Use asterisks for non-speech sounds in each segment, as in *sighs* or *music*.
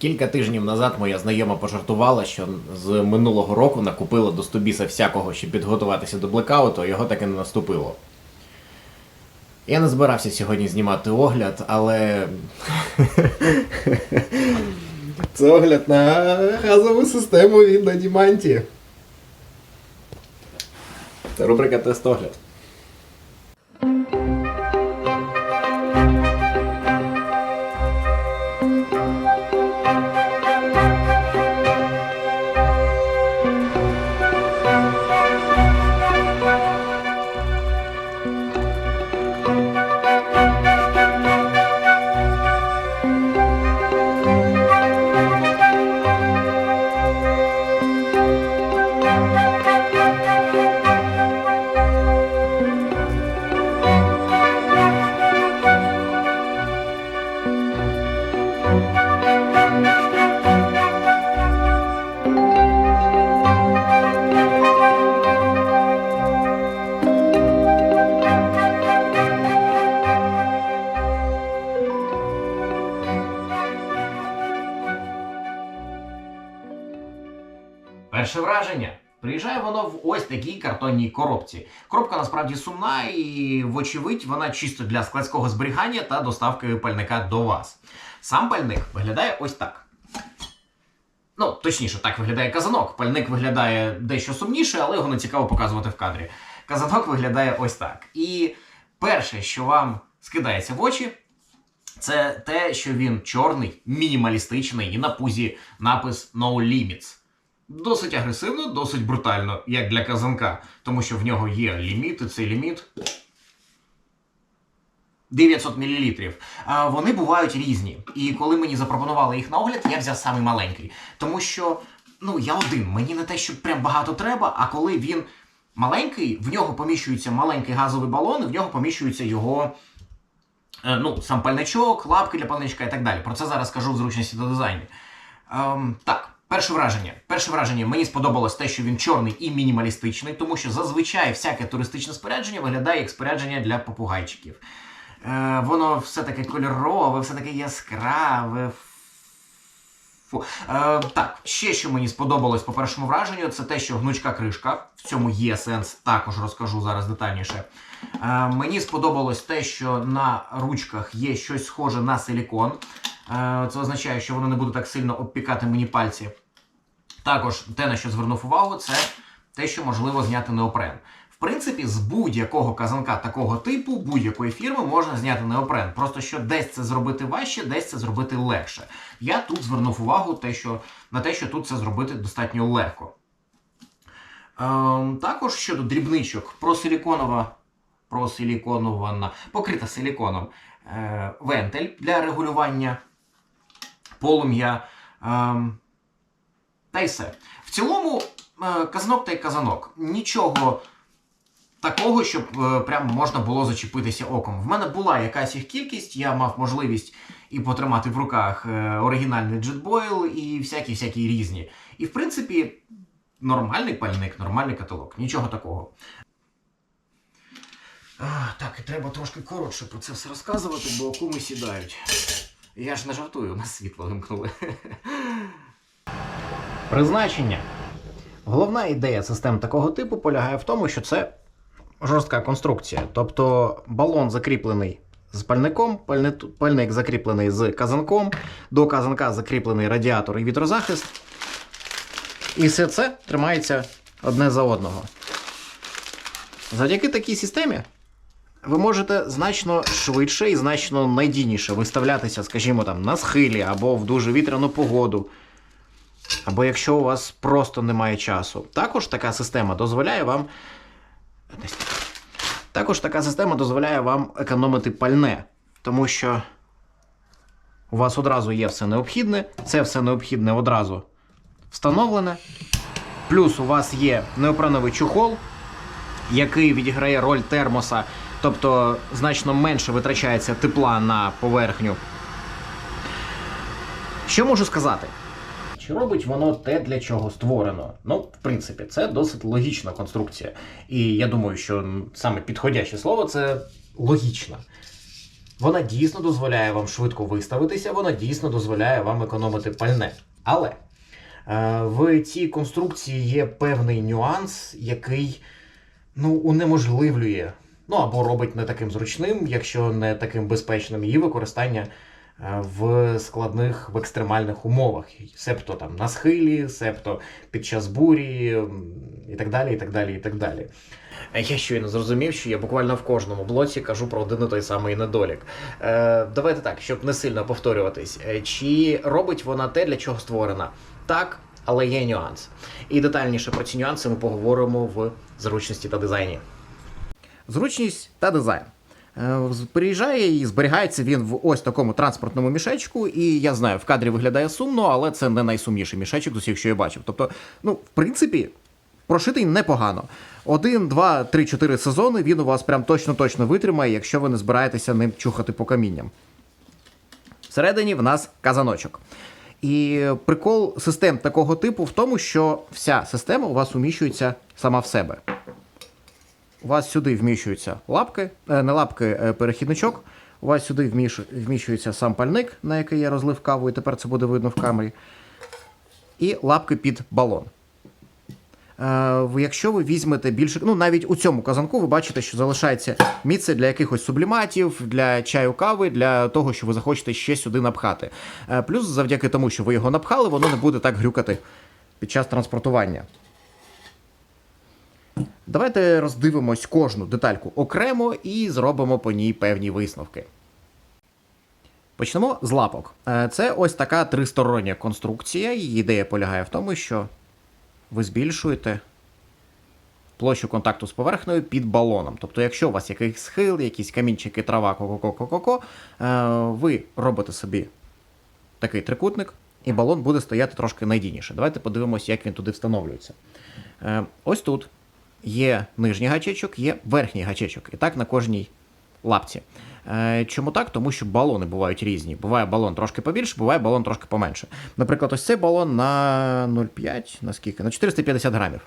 Кілька тижнів назад моя знайома пожартувала, що з минулого року накупила до Стобіса всякого, щоб підготуватися до блекауту, а його так і не наступило. Я не збирався сьогодні знімати огляд, але. *laughs* Це огляд на газову систему від Дадіманті. Це рубрика тест-огляд. Перше картонній коробці. Коробка насправді сумна і, вочевидь, вона чисто для складського зберігання та доставки пальника до вас. Сам пальник виглядає ось так. Ну, точніше, так виглядає казанок. Пальник виглядає дещо сумніше, але його не цікаво показувати в кадрі. Казанок виглядає ось так. І перше, що вам скидається в очі, це те, що він чорний, мінімалістичний і на пузі напис No Limits. Досить агресивно, досить брутально, як для казанка, тому що в нього є ліміт, і цей ліміт 900 мл. А вони бувають різні. І коли мені запропонували їх на огляд, я взяв самий маленький. Тому що ну, я один, мені не те, що прям багато треба, а коли він маленький, в нього поміщується маленький газовий балон, і в нього поміщується його. е, Ну, сам пальничок, лапки для пальничка і так далі. Про це зараз скажу в зручності до дизайну. Ем, так, перше враження. Перше враження мені сподобалось те, що він чорний і мінімалістичний, тому що зазвичай всяке туристичне спорядження виглядає як спорядження для попугайчиків. Е, воно все таке кольорове, все таке яскраве. Фу. Е, так, ще що мені сподобалось по першому враженню, це те, що гнучка кришка. В цьому є сенс, також розкажу зараз детальніше. Е, мені сподобалось те, що на ручках є щось схоже на силікон. Е, Це означає, що воно не буде так сильно обпікати мені пальці. Також те, на що звернув увагу, це те, що можливо зняти неопрен. В принципі, з будь-якого казанка такого типу, будь-якої фірми можна зняти неопрен. Просто що десь це зробити важче, десь це зробити легше. Я тут звернув увагу те, що, на те, що тут це зробити достатньо легко. Ем, також щодо дрібничок, просиліконова, просиліконована, покрита силіконом е, вентиль для регулювання полум'я. Ем, та й все. В цілому, е, казанок та й казанок. Нічого такого, щоб е, прям можна було зачепитися оком. В мене була якась їх кількість, я мав можливість і потримати в руках е, оригінальний джетбойл і всякі всякі різні. І в принципі, нормальний пальник, нормальний каталог, нічого такого. Так, і треба трошки коротше про це все розказувати, бо окуми сідають. Я ж не жартую, у нас світло вимкнули. *laughs* Призначення. Головна ідея систем такого типу полягає в тому, що це жорстка конструкція. Тобто балон закріплений з пальником, пальник закріплений з казанком, до казанка закріплений радіатор і вітрозахист. І все це тримається одне за одного. Завдяки такій системі ви можете значно швидше і значно надійніше виставлятися, скажімо, там, на схилі або в дуже вітряну погоду. Або якщо у вас просто немає часу. Також така система дозволяє вам. Також така система дозволяє вам економити пальне, тому що у вас одразу є все необхідне, це все необхідне одразу встановлене. Плюс у вас є неопреновий чухол, який відіграє роль термоса, тобто значно менше витрачається тепла на поверхню. Що можу сказати? Чи робить воно те, для чого створено? Ну, в принципі, це досить логічна конструкція. І я думаю, що саме підходяще слово це логічна. Вона дійсно дозволяє вам швидко виставитися, вона дійсно дозволяє вам економити пальне. Але е, в цій конструкції є певний нюанс, який ну, унеможливлює, ну або робить не таким зручним, якщо не таким безпечним її використання е, в складних, в екстремальних умовах. Себто там на схилі, себто під час бурі і так далі, і так далі, і так далі. Я щойно зрозумів, що я буквально в кожному блоці кажу про один і той самий недолік. Е, давайте так, щоб не сильно повторюватись. Е, Чи робить вона те, для чого створена? Так, але є нюанс. І детальніше про ці нюанси ми поговоримо в зручності та дизайні. Зручність та дизайн. Е, Приїжджає і зберігається він в ось такому транспортному мішечку. І я знаю, в кадрі виглядає сумно, але це не найсумніший мішечок з усіх, що я бачив. Тобто, ну, в принципі, прошитий непогано. Один, два, три, чотири сезони він у вас прям точно-точно витримає, якщо ви не збираєтеся ним чухати по камінням. Всередині в нас казаночок. І прикол систем такого типу в тому, що вся система у вас уміщується сама в себе. У вас сюди вміщуються лапки, е, не лапки, е, перехідничок. У вас сюди вміщується сам пальник, на який я розлив каву, і тепер це буде видно в камері. І лапки під балон. Е, Якщо ви візьмете більше, ну навіть у цьому казанку ви бачите, що залишається місце для якихось субліматів, для чаю кави, для того, що ви захочете ще сюди напхати. Плюс, завдяки тому, що ви його напхали, воно не буде так грюкати під час транспортування. Давайте роздивимось кожну детальку окремо і зробимо по ній певні висновки. Почнемо з лапок. Е, Це ось така тристороння конструкція. Її ідея полягає в тому, що ви збільшуєте площу контакту з поверхнею під балоном. Тобто, якщо у вас якийсь схил, якісь камінчики, трава, ко-ко-ко-ко-ко, е, ви робите собі такий трикутник, і балон буде стояти трошки надійніше. Давайте подивимось, як він туди встановлюється. Е, Ось тут є нижній гачечок, є верхній гачечок. І так на кожній лапці. Е, Чому так? Тому що балони бувають різні. Буває балон трошки побільше, буває балон трошки поменше. Наприклад, ось цей балон на 0,5, на скільки? На 450 грамів.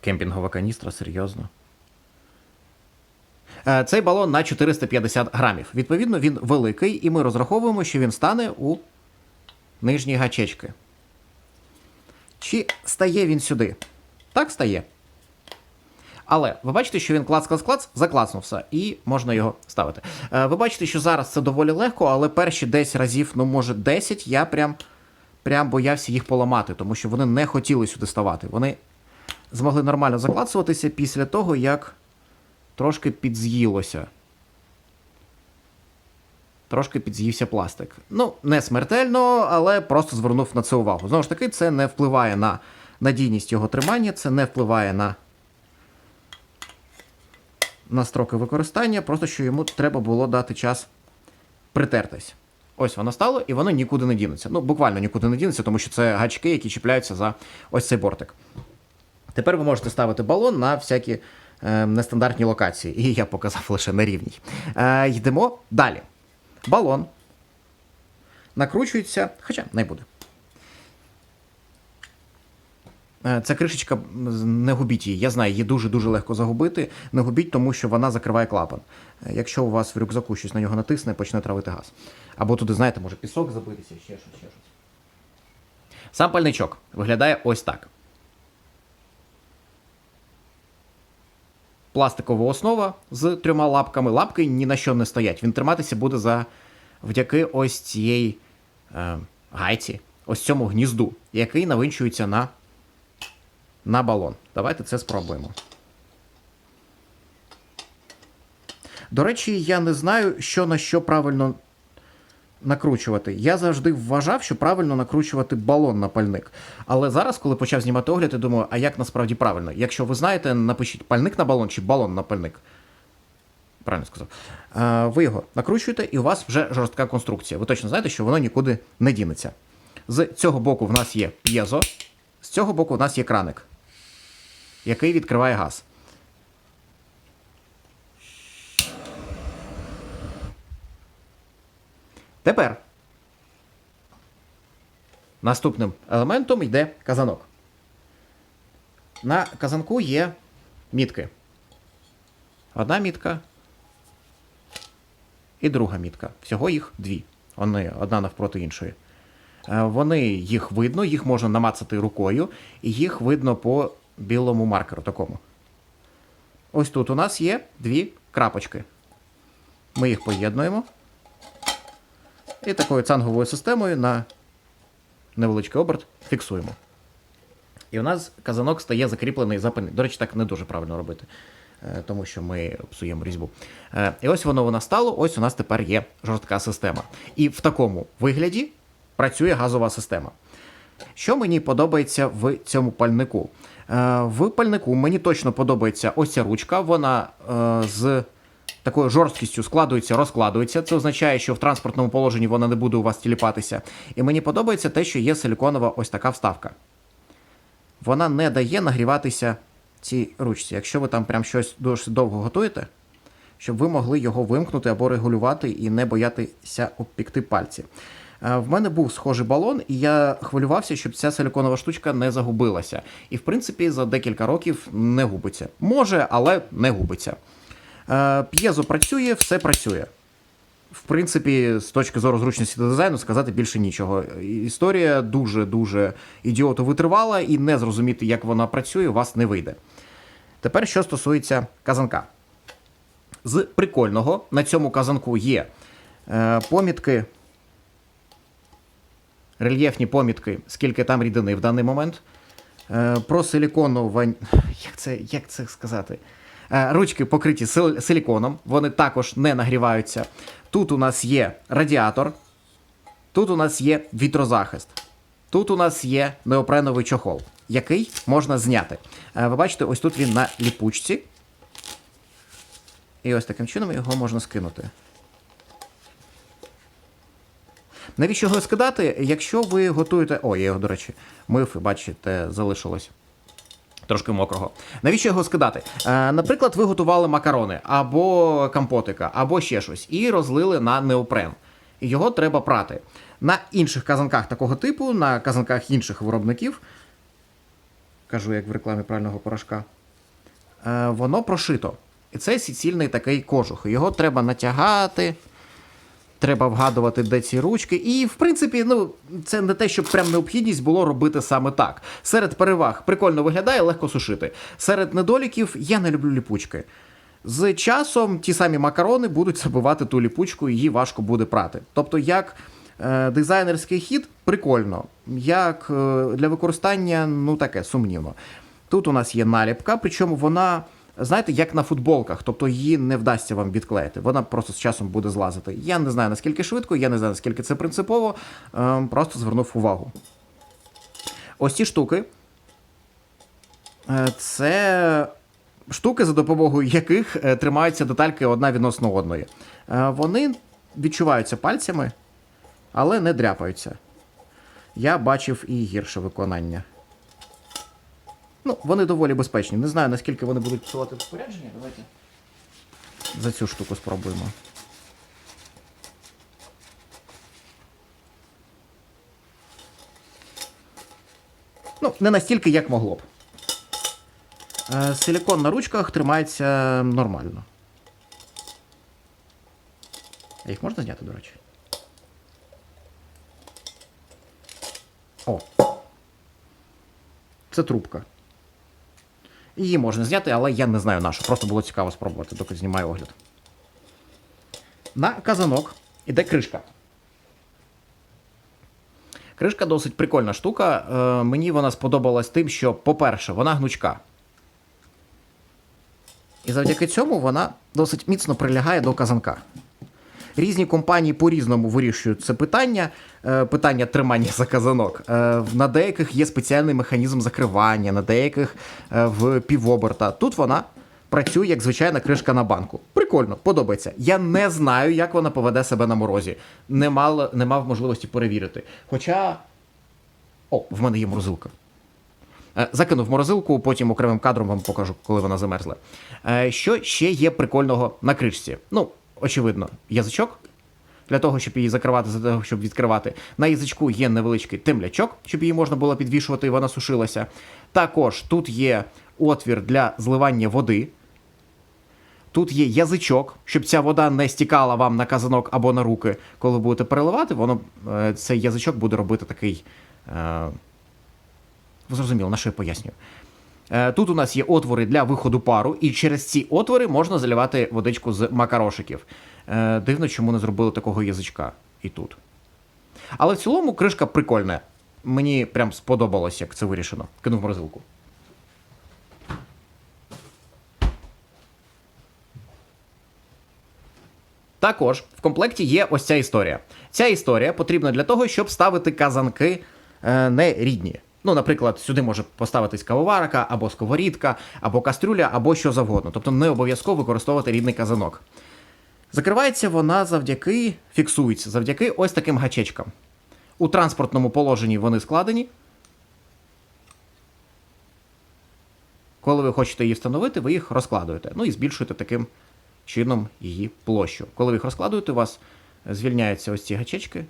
Кемпінгова каністра, серйозно. Е, Цей балон на 450 грамів. Відповідно, він великий, і ми розраховуємо, що він стане у нижні гачечки. Чи стає він сюди? Так стає. Але ви бачите, що він клац-клац-клац, заклацнувся, і можна його ставити. Е, ви бачите, що зараз це доволі легко, але перші 10 разів, ну може 10, я прям, прям боявся їх поламати, тому що вони не хотіли сюди ставати. Вони змогли нормально заклацуватися після того, як трошки підз'їлося. Трошки підз'ївся пластик. Ну, не смертельно, але просто звернув на це увагу. Знову ж таки, це не впливає на надійність його тримання, це не впливає на на строки використання, просто що йому треба було дати час притертись. Ось воно стало, і воно нікуди не дінеться. Ну, буквально нікуди не дінеться, тому що це гачки, які чіпляються за ось цей бортик. Тепер ви можете ставити балон на всякі е, нестандартні локації. І я показав лише на рівній. Е, йдемо далі. Балон накручується, хоча не буде. Е, Ця кришечка, не губіть її. Я знаю, її дуже-дуже легко загубити. Не губіть, тому що вона закриває клапан. Е, Якщо у вас в рюкзаку щось на нього натисне, почне травити газ. Або туди, знаєте, може пісок забитися, ще щось, ще щось. Сам пальничок виглядає ось так. Пластикова основа з трьома лапками. Лапки ні на що не стоять. Він триматися буде за вдяки ось цієї е, гайці, ось цьому гнізду, який навинчується на на балон. Давайте це спробуємо. До речі, я не знаю, що на що правильно накручувати. Я завжди вважав, що правильно накручувати балон на пальник. Але зараз, коли почав знімати огляд, я думаю, а як насправді правильно? Якщо ви знаєте, напишіть пальник на балон чи балон на пальник. Правильно сказав. Е, Ви його накручуєте, і у вас вже жорстка конструкція. Ви точно знаєте, що воно нікуди не дінеться. З цього боку в нас є п'єзо, з цього боку в нас є краник, який відкриває газ. Тепер наступним елементом йде казанок. На казанку є мітки. Одна мітка, і друга мітка. Всього їх дві. Вони одна навпроти іншої. Е, Вони їх видно, їх можна намацати рукою, і їх видно по білому маркеру такому. Ось тут у нас є дві крапочки. Ми їх поєднуємо. І такою цанговою системою на невеличкий оберт фіксуємо. І у нас казанок стає закріплений за пени. До речі, так не дуже правильно робити, е, тому що ми псуємо різьбу. Е, І ось воно нас стало, ось у нас тепер є жорстка система. І в такому вигляді працює газова система. Що мені подобається в цьому пальнику? Е, В пальнику мені точно подобається ось ця ручка. Вона е, з такою жорсткістю складується, розкладується. Це означає, що в транспортному положенні вона не буде у вас тіліпатися. І мені подобається те, що є силіконова ось така вставка. Вона не дає нагріватися цій ручці. Якщо ви там прям щось дуже довго готуєте, щоб ви могли його вимкнути або регулювати і не боятися обпікти пальці. Е, В мене був схожий балон, і я хвилювався, щоб ця силіконова штучка не загубилася. І, в принципі, за декілька років не губиться. Може, але не губиться. Е, П'єзо працює, все працює. В принципі, з точки зору зручності та дизайну, сказати більше нічого. Історія дуже-дуже ідіоту витривала, і не зрозуміти, як вона працює, у вас не вийде. Тепер, що стосується казанка. З прикольного на цьому казанку є е, помітки, рельєфні помітки, скільки там рідини в даний момент. Е, про силіконовані. *sighs* Як це, як це сказати? Е, Ручки покриті силіконом, вони також не нагріваються. Тут у нас є радіатор, тут у нас є вітрозахист, тут у нас є неопреновий чохол, який можна зняти. Е, Ви бачите, ось тут він на ліпучці. І ось таким чином його можна скинути. Навіщо його скидати, якщо ви готуєте. О, я його, до речі, мив бачите, залишилось. Трошки мокрого. Навіщо його скидати? Е, наприклад, ви готували макарони або компотика, або ще щось, і розлили на неопрен. Його треба прати. На інших казанках такого типу, на казанках інших виробників, кажу, як в рекламі правильного порошка, е, воно прошито. І це суцільний такий кожух. Його треба натягати, треба вгадувати, де ці ручки. І, в принципі, ну, це не те, щоб прям необхідність було робити саме так. Серед переваг прикольно виглядає, легко сушити. Серед недоліків я не люблю ліпучки. З часом ті самі макарони будуть забивати ту ліпучку, її важко буде прати. Тобто, як е, дизайнерський хід прикольно, як е, для використання, ну таке сумнівно. Тут у нас є наліпка, причому вона, знаєте, як на футболках, тобто її не вдасться вам відклеїти. Вона просто з часом буде злазити. Я не знаю наскільки швидко, я не знаю наскільки це принципово. е, Просто звернув увагу. Ось ці штуки. е, Це штуки, за допомогою яких е, тримаються детальки одна відносно одної. Е, Вони відчуваються пальцями, але не дряпаються. Я бачив і гірше виконання. Ну, вони доволі безпечні. Не знаю, наскільки вони будуть псувати спорядження. Давайте за цю штуку спробуємо. Ну, не настільки, як могло б. Е, Силікон на ручках тримається нормально. А їх можна зняти, до речі? О. Це трубка. Її можна зняти, але я не знаю на що. Просто було цікаво спробувати, доки знімаю огляд. На казанок іде кришка. Кришка досить прикольна штука. Е, мені вона сподобалась тим, що, по-перше, вона гнучка. І завдяки цьому вона досить міцно прилягає до казанка. Різні компанії по-різному вирішують це питання, е, питання тримання за казанок. Е, На деяких є спеціальний механізм закривання, на деяких е, в півоберта. Тут вона працює як звичайна кришка на банку. Прикольно, подобається. Я не знаю, як вона поведе себе на морозі. Не, мав, не мав можливості перевірити. Хоча. О, в мене є морозилка. Закинув морозилку, потім окремим кадром вам покажу, коли вона замерзла. Що ще є прикольного на кришці? Ну, очевидно, язичок. Для того, щоб її закривати, для того, щоб відкривати. На язичку є невеличкий темлячок, щоб її можна було підвішувати і вона сушилася. Також тут є отвір для зливання води. Тут є язичок, щоб ця вода не стікала вам на казанок або на руки, коли будете переливати, воно е, цей язичок буде робити такий. Е, ви зрозуміли, на що я пояснюю. Е, Тут у нас є отвори для виходу пару, і через ці отвори можна заливати водичку з макарошиків. Е, Дивно, чому не зробили такого язичка і тут. Але в цілому кришка прикольна. Мені прям сподобалось, як це вирішено. Кинув морозилку. Також в комплекті є ось ця історія. Ця історія потрібна для того, щоб ставити казанки е, не рідні. Ну, наприклад, сюди може поставитись кавоварка, або сковорідка, або кастрюля, або що завгодно. Тобто не обов'язково використовувати рідний казанок. Закривається вона завдяки, фіксується завдяки ось таким гачечкам. У транспортному положенні вони складені. Коли ви хочете її встановити, ви їх розкладуєте. Ну і збільшуєте таким чином її площу. Коли ви їх розкладуєте, у вас звільняються ось ці гачечки.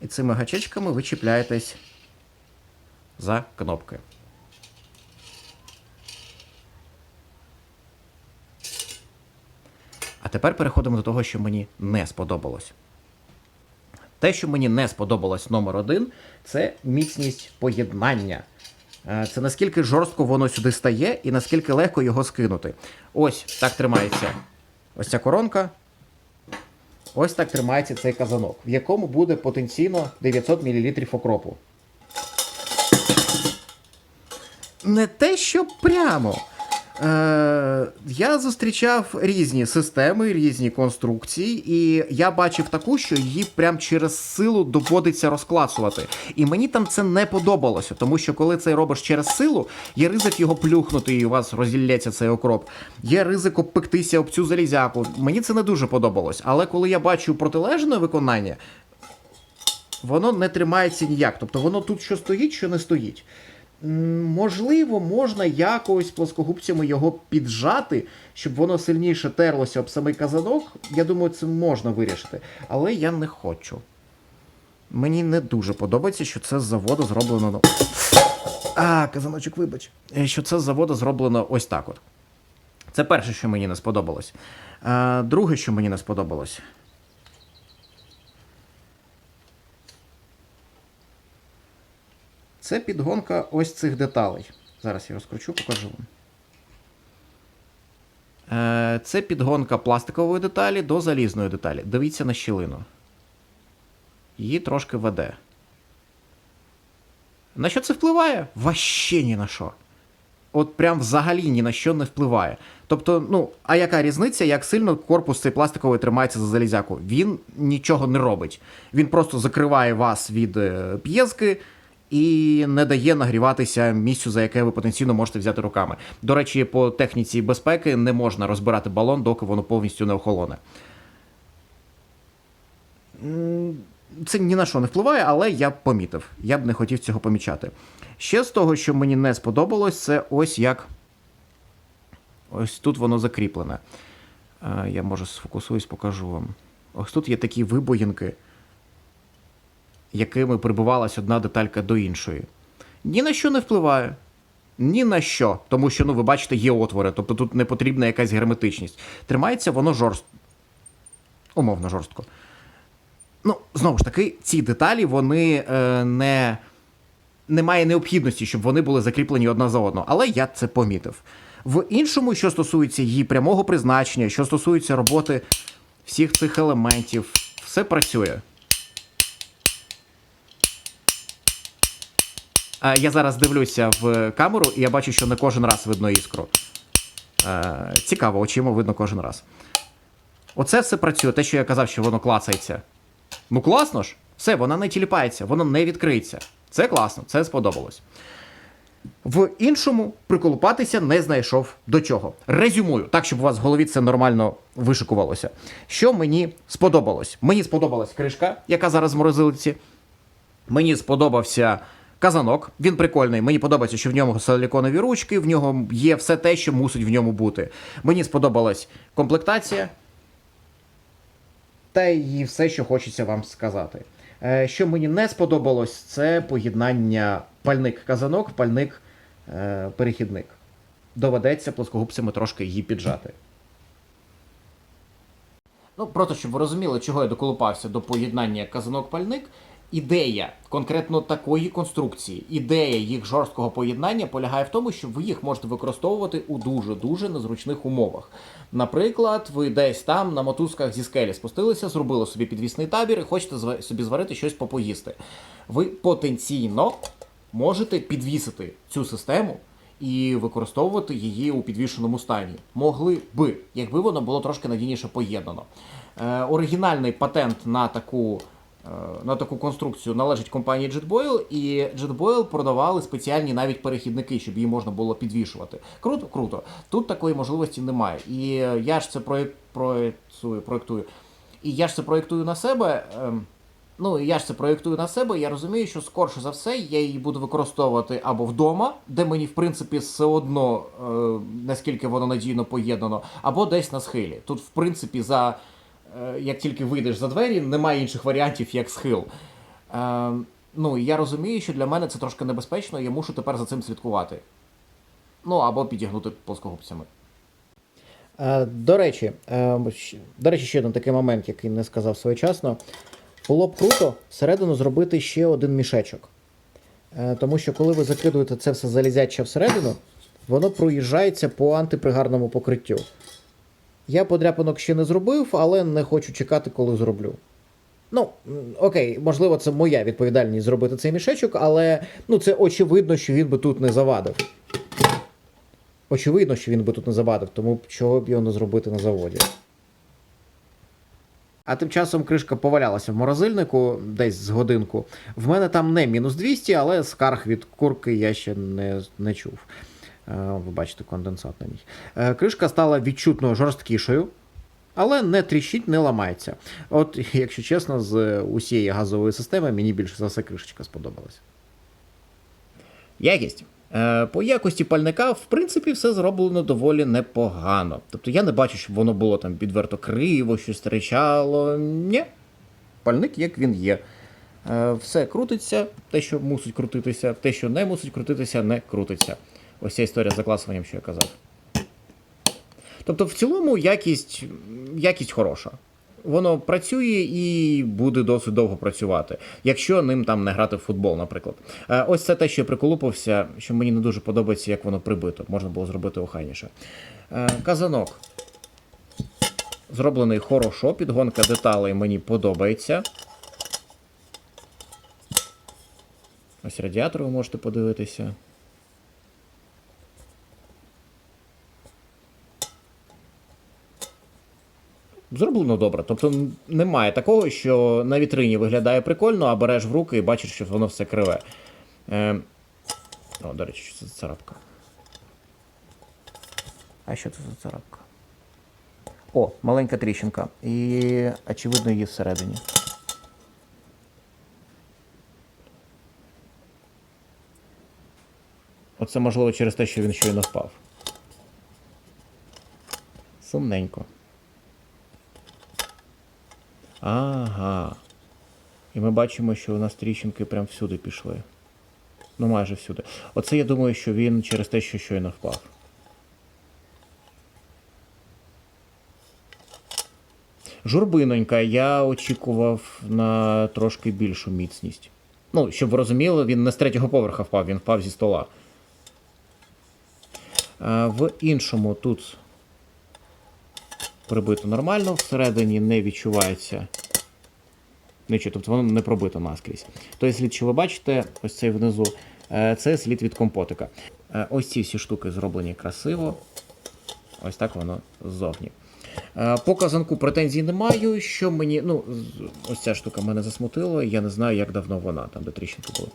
І цими гачечками ви чіпляєтесь за кнопки. А тепер переходимо до того, що мені не сподобалось. Те, що мені не сподобалось номер один, це міцність поєднання. Е, Це наскільки жорстко воно сюди стає і наскільки легко його скинути. Ось так тримається ось ця коронка. Ось так тримається цей казанок, в якому буде потенційно 900 мл окропу. Не те, що прямо. Е, я зустрічав різні системи, різні конструкції, і я бачив таку, що її прям через силу доводиться розклацувати. І мені там це не подобалося, тому що коли це робиш через силу, є ризик його плюхнути, і у вас розділляється цей окроп. Є ризик обпектися об цю залізяку. Мені це не дуже подобалось. Але коли я бачу протилежне виконання, воно не тримається ніяк. Тобто воно тут що стоїть, що не стоїть. Можливо, можна якось плоскогубцями його піджати, щоб воно сильніше терлося об самий казанок. Я думаю, це можна вирішити. Але я не хочу. Мені не дуже подобається, що це з заводу зроблено. А, казаночок, вибач. Е, Що це з заводу зроблено ось так от. Це перше, що мені не сподобалось. А, друге, що мені не сподобалось. Це підгонка ось цих деталей. Зараз я розкручу, покажу вам. Е, Це підгонка пластикової деталі до залізної деталі. Дивіться на щілину. Її трошки веде. На що це впливає? Ваще ні на що. От прям взагалі ні на що не впливає. Тобто, ну, а яка різниця, як сильно корпус цей пластиковий тримається за залізяку? Він нічого не робить. Він просто закриває вас від е, п'єзки і не дає нагріватися місцю, за яке ви потенційно можете взяти руками. До речі, по техніці безпеки не можна розбирати балон, доки воно повністю не охолоне. Це ні на що не впливає, але я б помітив. Я б не хотів цього помічати. Ще з того, що мені не сподобалось, це ось як. Ось тут воно закріплене. Е, Я може сфокусуюсь, покажу вам. Ось тут є такі вибоїнки, якими прибивалась одна деталька до іншої. Ні на що не впливає. Ні на що. Тому що, ну, ви бачите, є отвори, тобто тут не потрібна якась герметичність. Тримається воно жорстко. Умовно жорстко. Ну, знову ж таки, ці деталі, вони е, не. Немає необхідності, щоб вони були закріплені одна за одну, але я це помітив. В іншому, що стосується її прямого призначення, що стосується роботи всіх цих елементів, все працює. Я зараз дивлюся в камеру, і я бачу, що не кожен раз видно іскру. Е, Цікаво, очима видно кожен раз. Оце все працює, те, що я казав, що воно клацається. Ну класно ж, все, вона не тіліпається, воно не відкриється. Це класно, це сподобалось. В іншому приколупатися не знайшов до чого. Резюмую, так, щоб у вас в голові це нормально вишикувалося. Що мені сподобалось? Мені сподобалась кришка, яка зараз в морозилиці. Мені сподобався казанок, він прикольний. Мені подобається, що в ньому силіконові ручки, в нього є все те, що мусить в ньому бути. Мені сподобалась комплектація. Та і все, що хочеться вам сказати. Е, Що мені не сподобалось, це поєднання пальник казанок, пальник е, доведеться плоскогубцями трошки її піджати. Ну, просто щоб ви розуміли, чого я доколупався до поєднання казанок-пальник. Ідея конкретно такої конструкції, ідея їх жорсткого поєднання полягає в тому, що ви їх можете використовувати у дуже-дуже незручних умовах. Наприклад, ви десь там на мотузках зі скелі спустилися, зробили собі підвісний табір і хочете собі зварити щось попоїсти. Ви потенційно можете підвісити цю систему і використовувати її у підвішеному стані. Могли би, якби воно було трошки надійніше поєднано. Е, оригінальний патент на таку. Е, На таку конструкцію належить компанії JetBoil, і JetBoil продавали спеціальні навіть перехідники, щоб її можна було підвішувати. Круто, круто. Тут такої можливості немає. І я ж це проєк- проєктую, проєктую. І я ж це проєктую на себе. ем, Ну, я ж це проєктую на себе, я розумію, що скорше за все я її буду використовувати або вдома, де мені, в принципі, все одно, е, наскільки воно надійно поєднано, або десь на схилі. Тут, в принципі, за, як тільки вийдеш за двері, немає інших варіантів, як схил. Е, ну, я розумію, що для мене це трошки небезпечно, я мушу тепер за цим слідкувати. Ну, або підігнути плоскогубцями. Е, До речі, е, до речі, ще один такий момент, який не сказав своєчасно. Було б круто всередину зробити ще один мішечок. Е, Тому що коли ви закидуєте це все залізяче всередину, воно проїжджається по антипригарному покриттю. Я подряпинок ще не зробив, але не хочу чекати, коли зроблю. Ну, окей, можливо, це моя відповідальність зробити цей мішечок, але ну, це очевидно, що він би тут не завадив. Очевидно, що він би тут не завадив, тому чого б його не зробити на заводі. А тим часом кришка повалялася в морозильнику десь з годинку. В мене там не мінус 200, але скарг від курки я ще не, не чув. Е, Ви бачите конденсат на ній. Е, Кришка стала відчутно жорсткішою, але не тріщить, не ламається. От, якщо чесно, з усієї газової системи мені більше за все кришечка сподобалася. Якість. Е, По якості пальника, в принципі, все зроблено доволі непогано. Тобто я не бачу, щоб воно було там відверто криво, щось тричало. Ні. Пальник як він є. Все крутиться, те, що мусить крутитися, те, що не мусить крутитися, не крутиться. Ось ця історія з закласуванням, що я казав. Тобто, в цілому якість, якість хороша. Воно працює і буде досить довго працювати, якщо ним там не грати в футбол, наприклад. Е, Ось це те, що я приколупався, що мені не дуже подобається, як воно прибито. Можна було зробити охайніше. Е, Казанок. Зроблений хорошо, підгонка деталей мені подобається. Ось радіатор ви можете подивитися. Зроблено добре. Тобто немає такого, що на вітрині виглядає прикольно, а береш в руки і бачиш, що воно все криве. Е... О, до речі, що це за царапка? А що це за царапка? О, маленька тріщинка. І, очевидно, її всередині. Оце можливо через те, що він щойно впав. Сумненько. Ага. І ми бачимо, що у нас тріщинки прям всюди пішли. Ну, майже всюди. Оце я думаю, що він через те, що щойно впав. Журбинонька, я очікував на трошки більшу міцність. Ну, щоб ви розуміли, він не з третього поверха впав, він впав зі стола. В іншому тут прибито нормально, всередині не відчувається нічого, тобто воно не пробито наскрізь. Той слід, що ви бачите, ось цей внизу, е, це слід від компотика. Е, Ось ці всі штуки зроблені красиво. Ось так воно ззовні. Е, По казанку претензій не маю. Що мені. Ну, ось ця штука мене засмутила, я не знаю, як давно вона, там де тріщинки були.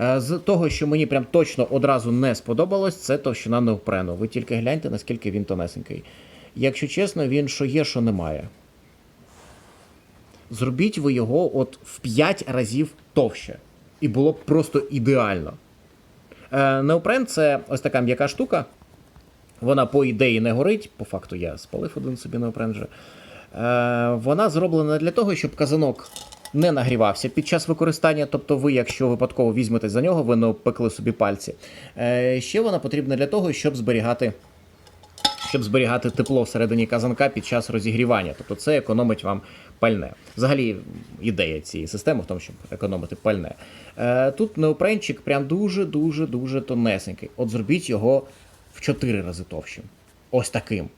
Е, З того, що мені прям точно одразу не сподобалось, це товщина неопрену. Ви тільки гляньте, наскільки він тонесенький. Якщо чесно, він що є, що немає. Зробіть ви його от в 5 разів товще. І було б просто ідеально. Е, неопрен це ось така м'яка штука. Вона, по ідеї, не горить. По факту я спалив один собі неопрен вже. Е, вона зроблена для того, щоб казанок не нагрівався під час використання. Тобто, ви, якщо випадково візьмете за нього, ви не обпекли собі пальці. Е, ще вона потрібна для того, щоб зберігати. Щоб зберігати тепло всередині казанка під час розігрівання, тобто це економить вам пальне. Взагалі, ідея цієї системи в тому, щоб економити пальне. Е, тут неопренчик прям дуже дуже дуже тонесенький. От зробіть його в 4 рази товщим. Ось таким.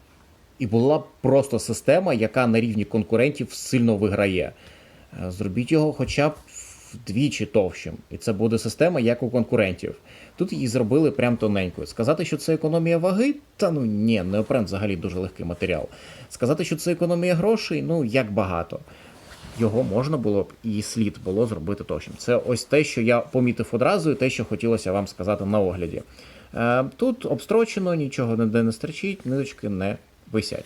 І була б просто система, яка на рівні конкурентів сильно виграє. Е, Зробіть його хоча б вдвічі товщим. І це буде система, як у конкурентів. Тут її зробили прям тоненькою. Сказати, що це економія ваги, та ну ні, неопрен взагалі дуже легкий матеріал. Сказати, що це економія грошей, ну як багато. Його можна було б і слід було зробити товщим. Це ось те, що я помітив одразу, і те, що хотілося вам сказати на огляді. Е, Тут обстрочено, нічого ніде не стерчить, ниточки не висять.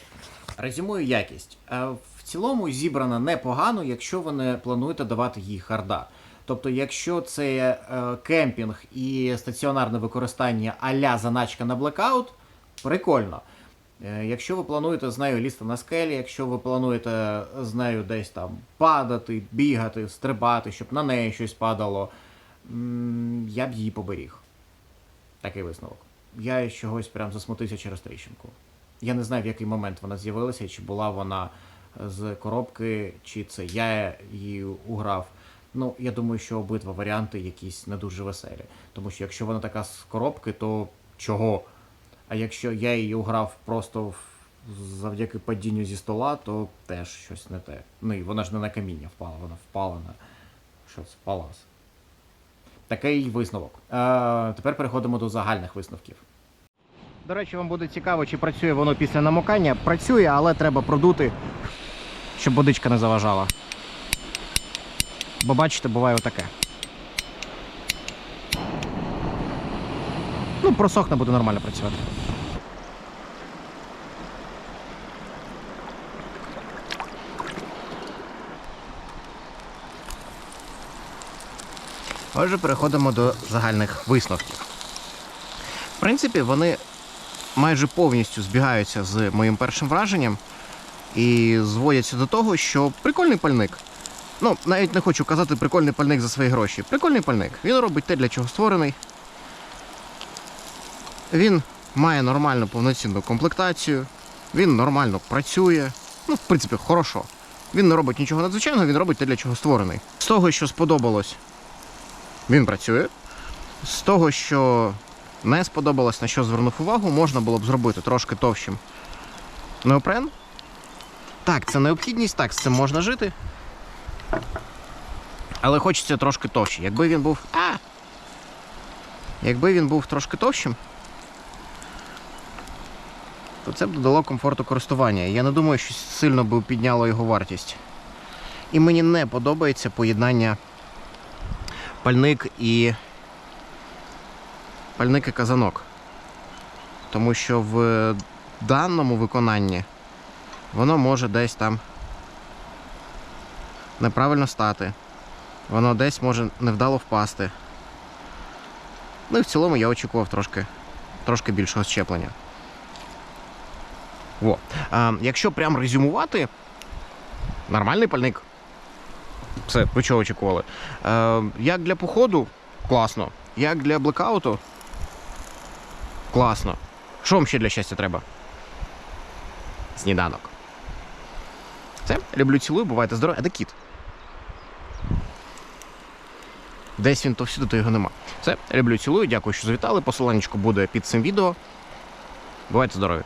Резюмую якість. Е, В цілому зібрана непогано, якщо ви не плануєте давати їй харда. Тобто, якщо це е, кемпінг і стаціонарне використання а-ля заначка на блекаут, прикольно. Е, Якщо ви плануєте з нею лізти на скелі, якщо ви плануєте з нею десь там падати, бігати, стрибати, щоб на неї щось падало, я б її поберіг. Такий висновок. Я чогось прям засмутився через тріщинку. Я не знаю, в який момент вона з'явилася, чи була вона з коробки, чи це я її уграв. Ну, я думаю, що обидва варіанти якісь не дуже веселі. Тому що якщо вона така з коробки, то чого? А якщо я її уграв просто в- завдяки падінню зі стола, то теж щось не те. Ну і вона ж не на каміння впала, вона впала на що це палас. Такий висновок. Е, тепер переходимо до загальних висновків. До речі, вам буде цікаво, чи працює воно після намокання. Працює, але треба продути, щоб водичка не заважала. Бо бачите, буває отаке. Ну, просохне буде нормально працювати. Отже, переходимо до загальних висновків. В принципі, вони майже повністю збігаються з моїм першим враженням і зводяться до того, що прикольний пальник. Ну, навіть не хочу казати прикольний пальник за свої гроші. Прикольний пальник. Він робить те, для чого створений. Він має нормальну повноцінну комплектацію, він нормально працює. Ну, в принципі, хорошо. Він не робить нічого надзвичайного, він робить те, для чого створений. З того, що сподобалось, він працює. З того, що не сподобалось, на що звернув увагу, можна було б зробити трошки товщим неопрен. Так, це необхідність, так, з цим можна жити. Але хочеться трошки товще. Якби він був. А! Якби він був трошки товщим, то це б додало комфорту користування. Я не думаю, що сильно би підняло його вартість. І мені не подобається поєднання пальник і пальник і казанок. Тому що в даному виконанні воно може десь там неправильно стати. Воно десь може невдало впасти. Ну і в цілому я очікував трошки, трошки більшого щеплення. Во. А, якщо прям резюмувати, нормальний пальник. Все, ви чого очікували? Е, як для походу, класно. Як для блекауту, класно. Що вам ще для щастя треба? Сніданок. Все, люблю цілую, бувайте здорові. А де кіт? десь він то всюди, то його нема. Все, люблю, цілую, дякую, що завітали. Посиланнячко буде під цим відео. Бувайте здорові!